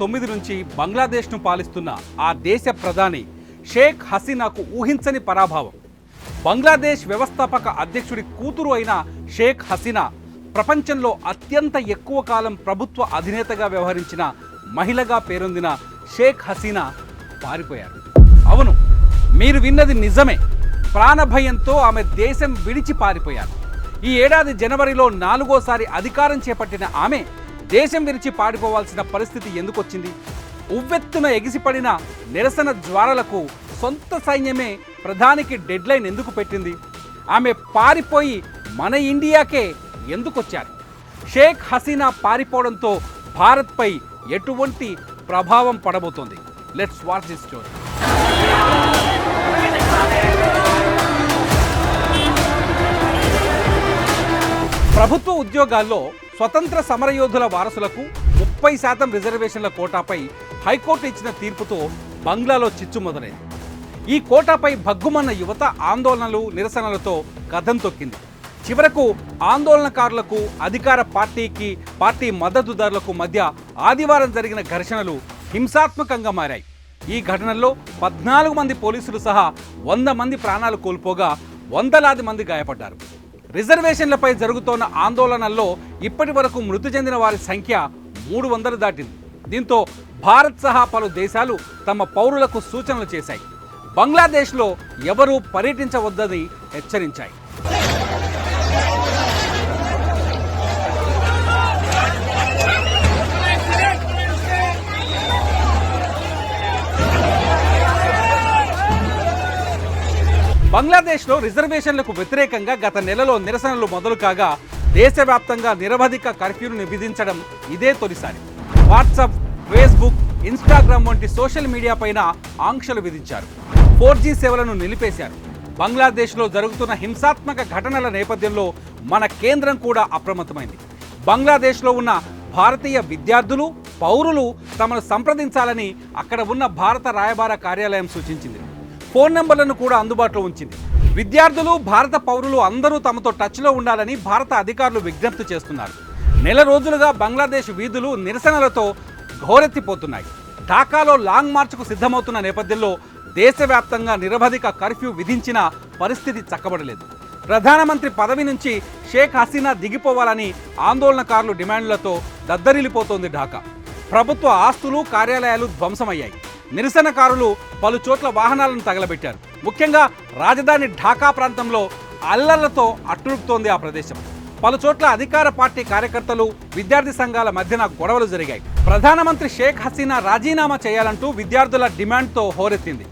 తొమ్మిది నుంచి బంగ్లాదేశ్ను పాలిస్తున్న ఆ దేశ ప్రధాని షేక్ హసీనాకు ఊహించని పరాభావం. బంగ్లాదేశ్ వ్యవస్థాపక అధ్యక్షుడి కూతురు అయిన షేక్ హసీనా ప్రపంచంలో అత్యంత ఎక్కువ కాలం ప్రభుత్వ అధినేతగా వ్యవహరించిన మహిళగా పేరొందిన షేక్ హసీనా పారిపోయారు. అవును మీరు విన్నది నిజమే. ప్రాణభయంతో ఆమె దేశం విడిచి పారిపోయారు. ఈ ఏడాది జనవరిలో నాలుగోసారి అధికారం చేపట్టిన ఆమె దేశం విరిచి పాడిపోవాల్సిన పరిస్థితి ఎందుకొచ్చింది? ఉవ్వెత్తున ఎగిసిపడిన నిరసన జ్వాలలకు సొంత సైన్యమే ప్రధానికి డెడ్లైన్ ఎందుకు పెట్టింది? ఆమె పారిపోయి మన ఇండియాకే ఎందుకొచ్చారు? షేక్ హసీనా పారిపోవడంతో భారత్పై ఎటువంటి ప్రభావం పడబోతోంది? లెట్స్ వాచ్ దిస్ స్టోరీ ప్రభుత్వ ఉద్యోగాల్లో స్వతంత్ర సమరయోధుల వారసులకు ముప్పై శాతం రిజర్వేషన్ల కోటాపై హైకోర్టు ఇచ్చిన తీర్పుతో బంగ్లాలో చిచ్చు మొదలైంది. ఈ కోటాపై భగ్గుమన్న యువత ఆందోళనలు నిరసనలతో కథం తొక్కింది. చివరకు ఆందోళనకారులకు అధికార పార్టీకి పార్టీ మద్దతుదారులకు మధ్య ఆదివారం జరిగిన ఘర్షణలు హింసాత్మకంగా మారాయి. ఈ ఘటనల్లో పద్నాలుగు మంది పోలీసులు సహా వంద మంది ప్రాణాలు కోల్పోగా వందలాది మంది గాయపడ్డారు. రిజర్వేషన్లపై జరుగుతోన్న ఆందోళనల్లో ఇప్పటి వరకు మృతి చెందిన వారి సంఖ్య మూడు వందలు దాటింది. దీంతో భారత్ సహా పలు దేశాలు తమ పౌరులకు సూచనలు చేశాయి. బంగ్లాదేశ్లో ఎవరూ పర్యటించవద్దని హెచ్చరించాయి. బంగ్లాదేశ్లో రిజర్వేషన్లకు వ్యతిరేకంగా గత నెలలో నిరసనలు మొదలు కాగా దేశవ్యాప్తంగా నిరవధిక కర్ఫ్యూను విధించడం ఇదే తొలిసారి. వాట్సాప్ ఫేస్బుక్ ఇన్స్టాగ్రామ్ వంటి సోషల్ మీడియా పైన ఆంక్షలు విధించారు. ఫోర్ జీ సేవలను నిలిపేశారు. బంగ్లాదేశ్లో జరుగుతున్న హింసాత్మక ఘటనల నేపథ్యంలో మన కేంద్రం కూడా అప్రమత్తమైంది. బంగ్లాదేశ్లో ఉన్న భారతీయ విద్యార్థులు పౌరులు తమను సంప్రదించాలని అక్కడ ఉన్న భారత రాయబార కార్యాలయం సూచించింది. ఫోన్ నంబర్లను కూడా అందుబాటులో ఉంచింది. విద్యార్థులు భారత పౌరులు అందరూ తమతో టచ్లో ఉండాలని భారత అధికారులు విజ్ఞప్తి చేస్తున్నారు. నెల రోజులుగా బంగ్లాదేశ్ వీధులు నిరసనలతో ఘోరెత్తిపోతున్నాయి. ఢాకాలో లాంగ్ మార్చ్కు సిద్ధమవుతున్న నేపథ్యంలో దేశవ్యాప్తంగా నిరవధిక కర్ఫ్యూ విధించిన పరిస్థితి చక్కబడలేదు. ప్రధానమంత్రి పదవి నుంచి షేక్ హసీనా దిగిపోవాలని ఆందోళనకారులు డిమాండ్లతో దద్దరిల్లిపోతోంది ఢాకా. ప్రభుత్వ ఆస్తులు కార్యాలయాలు ధ్వంసమయ్యాయి. నిరసనకారులు పలు చోట్ల వాహనాలను తగలబెట్టారు. ముఖ్యంగా రాజధాని ఢాకా ప్రాంతంలో అల్లర్లతో అట్టుడుపుతోంది ఆ ప్రదేశం. పలు చోట్ల అధికార పార్టీ కార్యకర్తలు విద్యార్థి సంఘాల మధ్యన గొడవలు జరిగాయి. ప్రధానమంత్రి షేక్ హసీనా రాజీనామా చేయాలంటూ విద్యార్థుల డిమాండ్తో హోరెత్తింది.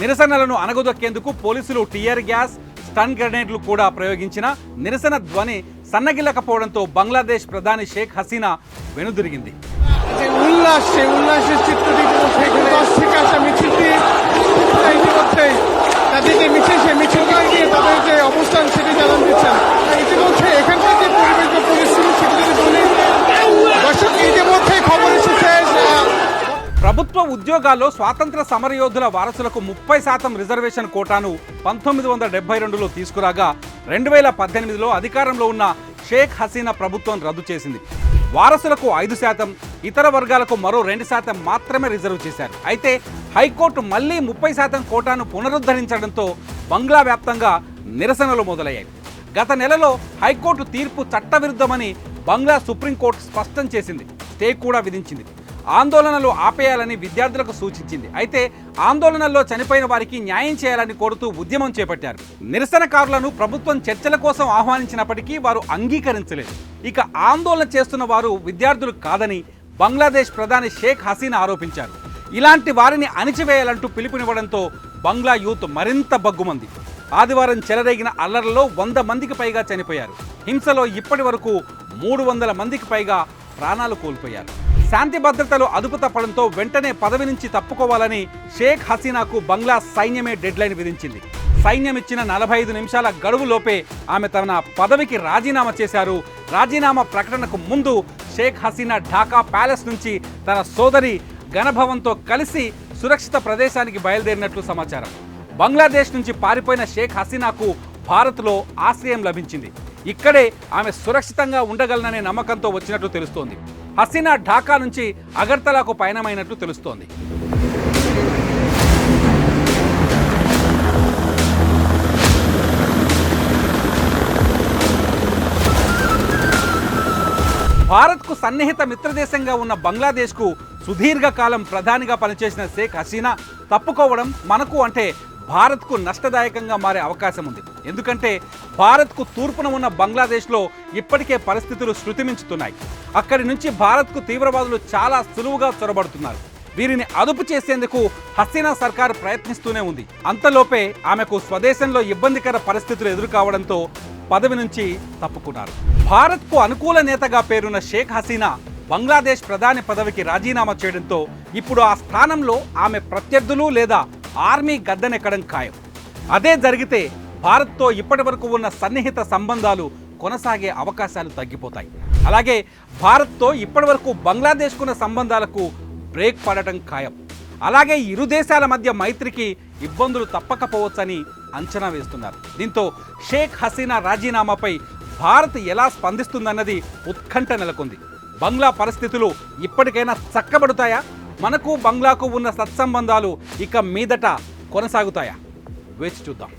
నిరసనలను అనగదొక్కేందుకు పోలీసులు టియర్ గ్యాస్ స్టన్ గ్రెనేడ్లు కూడా ప్రయోగించిన నిరసన ధ్వని సన్నగిల్లకపోవడంతో బంగ్లాదేశ్ ప్రధాని షేక్ హసీనా వెనుదిరిగింది. ఉల్లాస ఉల్లాస చిత్తుడి উল্লাসের চিত্রটি ইতিমধ্যে এখানে দশ থেকে আসা মিছিলটি ইতিমধ্যে তাদের যে মিছিল সেই মিছিলকে গিয়ে তাদের যে অবস্থান সেটি জানান দিচ্ছেন ইতিমধ্যে এখানকার যে পরিবেশ বা পরিস্থিতি সেটি যদি বলি দর্শক ইতিমধ্যে খবর এসেছে আহ, ప్రభుత్వ ఉద్యోగాల్లో స్వాతంత్ర సమరయోధుల వారసులకు ముప్పై శాతం రిజర్వేషన్ కోటాను పంతొమ్మిది వందల డెబ్బై రెండులో తీసుకురాగా రెండు వేల పద్దెనిమిదిలో అధికారంలో ఉన్న షేక్ హసీనా ప్రభుత్వం రద్దు చేసింది వారసులకు ఐదు శాతం ఇతర వర్గాలకు మరో రెండు శాతం మాత్రమే రిజర్వ్ చేశారు. అయితే హైకోర్టు మళ్ళీ ముప్పై శాతం కోటాను పునరుద్ధరించడంతో బంగ్లా వ్యాప్తంగా నిరసనలు మొదలయ్యాయి. గత నెలలో హైకోర్టు తీర్పు చట్టవిరుద్ధమని బంగ్లా సుప్రీంకోర్టు స్పష్టం చేసింది. స్టే కూడా విధించింది. ఆందోళనలు ఆపేయాలని విద్యార్థులకు సూచించింది. అయితే ఆందోళనల్లో చనిపోయిన వారికి న్యాయం చేయాలని కోరుతూ ఉద్యమం చేపట్టారు. నిరసనకారులను ప్రభుత్వం చర్చల కోసం ఆహ్వానించినప్పటికీ వారు అంగీకరించలేదు. ఇక ఆందోళన చేస్తున్న వారు విద్యార్థులు కాదని బంగ్లాదేశ్ ప్రధాని షేక్ హసీనా ఆరోపించారు. ఇలాంటి వారిని అణిచివేయాలంటూ పిలుపునివ్వడంతో బంగ్లా యూత్ మరింత బగ్గుమంది. ఆదివారం చెలరేగిన అల్లర్లలో వంద మందికి పైగా చనిపోయారు. హింసలో ఇప్పటి వరకు మూడు వందల మందికి పైగా ప్రాణాలు కోల్పోయారు. శాంతి భద్రతలు అదుపు తప్పడంతో వెంటనే పదవి నుంచి తప్పుకోవాలని షేక్ హసీనాకు బంగ్లా సైన్యమే డెడ్లైన్ విధించింది. సైన్యం ఇచ్చిన నలభై ఐదు నిమిషాల గడువులోపే ఆమె తన పదవికి రాజీనామా చేశారు. రాజీనామా ప్రకటనకు ముందు షేక్ హసీనా ఢాకా ప్యాలెస్ నుంచి తన సోదరి ఘనభవంతో కలిసి సురక్షిత ప్రదేశానికి బయలుదేరినట్లు సమాచారం. బంగ్లాదేశ్ నుంచి పారిపోయిన షేక్ హసీనాకు భారత్లో ఆశ్రయం లభించింది. ఇక్కడే ఆమె సురక్షితంగా ఉండగలననే నమ్మకంతో వచ్చినట్లు తెలుస్తోంది. హసీనా ఢాకా నుంచి అగర్తలాకు పయనమైనట్లు తెలుస్తోంది. భారత్కు సన్నిహిత మిత్రదేశంగా ఉన్న బంగ్లాదేశ్కు సుదీర్ఘకాలం ప్రధానిగా పనిచేసిన షేక్ హసీనా తప్పుకోవడం మనకు అంటే భారత్కు నష్టదాయకంగా మారే అవకాశం ఉంది. ఎందుకంటే భారత్కు తూర్పున ఉన్న బంగ్లాదేశ్లో ఇప్పటికే పరిస్థితులు శృతిమించుతున్నాయి. అక్కడి నుంచి భారత్కు తీవ్రవాదులు చాలా సులువుగా చొరబడుతున్నారు. వీరిని అదుపు చేసేందుకు హసీనా సర్కార్ ప్రయత్నిస్తూనే ఉంది. అంతలోపే ఆమెకు స్వదేశంలో ఇబ్బందికర పరిస్థితులు ఎదురుకావడంతో పదవి నుంచి తప్పుకున్నారు. భారత్కు అనుకూల నేతగా పేరున్న షేక్ హసీనా బంగ్లాదేశ్ ప్రధాని పదవికి రాజీనామా చేయడంతో ఇప్పుడు ఆ స్థానంలో ఆమె ప్రత్యర్థులు లేదా ఆర్మీ గద్దెనెక్కడం ఖాయం. అదే జరిగితే భారత్తో ఇప్పటి వరకు ఉన్న సన్నిహిత సంబంధాలు కొనసాగే అవకాశాలు తగ్గిపోతాయి. అలాగే భారత్తో ఇప్పటి వరకు బంగ్లాదేశ్కున్న సంబంధాలకు బ్రేక్ పడటం ఖాయం. అలాగే ఇరు దేశాల మధ్య మైత్రికి ఇబ్బందులు తప్పకపోవచ్చని అంచనా వేస్తున్నారు. దీంతో షేక్ హసీనా రాజీనామాపై భారత్ ఎలా స్పందిస్తుందన్నది ఉత్కంఠ నెలకొంది. బంగ్లా పరిస్థితులు ఇప్పటికైనా చక్కబడుతాయా? మనకు బంగ్లాకు ఉన్న సత్సంబంధాలు ఇక మీదట కొనసాగుతాయా? వేచి చూద్దాం.